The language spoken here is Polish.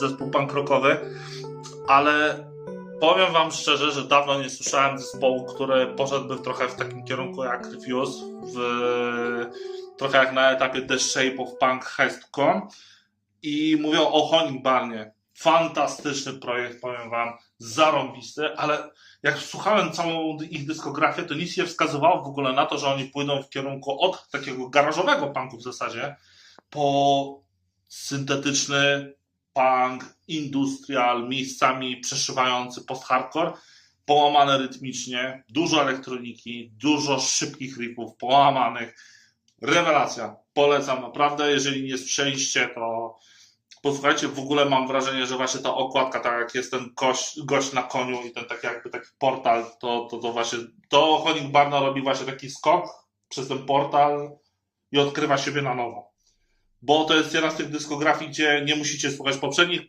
zespół punk rockowy, ale powiem wam szczerze, że dawno nie słyszałem zespołu, który poszedłby trochę w takim kierunku jak Refuse, w, trochę jak na etapie The Shape of Punk has come i mówią o Honing Barnie. Fantastyczny projekt, powiem wam, zarąbisty, ale jak słuchałem całą ich dyskografię, to nic nie wskazywało w ogóle na to, że oni pójdą w kierunku od takiego garażowego punku w zasadzie po syntetyczny punk, industrial, miejscami przeszywający post-hardcore, połamane rytmicznie, dużo elektroniki, dużo szybkich riffów, połamanych. Rewelacja. Polecam naprawdę, jeżeli nie słyszeliście, to posłuchajcie, w ogóle mam wrażenie, że właśnie ta okładka, tak jak jest ten gość, gość na koniu i ten taki jakby taki portal, to, to, to właśnie, to Honig Barna robi właśnie taki skok przez ten portal i odkrywa siebie na nowo. Bo to jest jedna z tych dyskografii, gdzie nie musicie słuchać poprzednich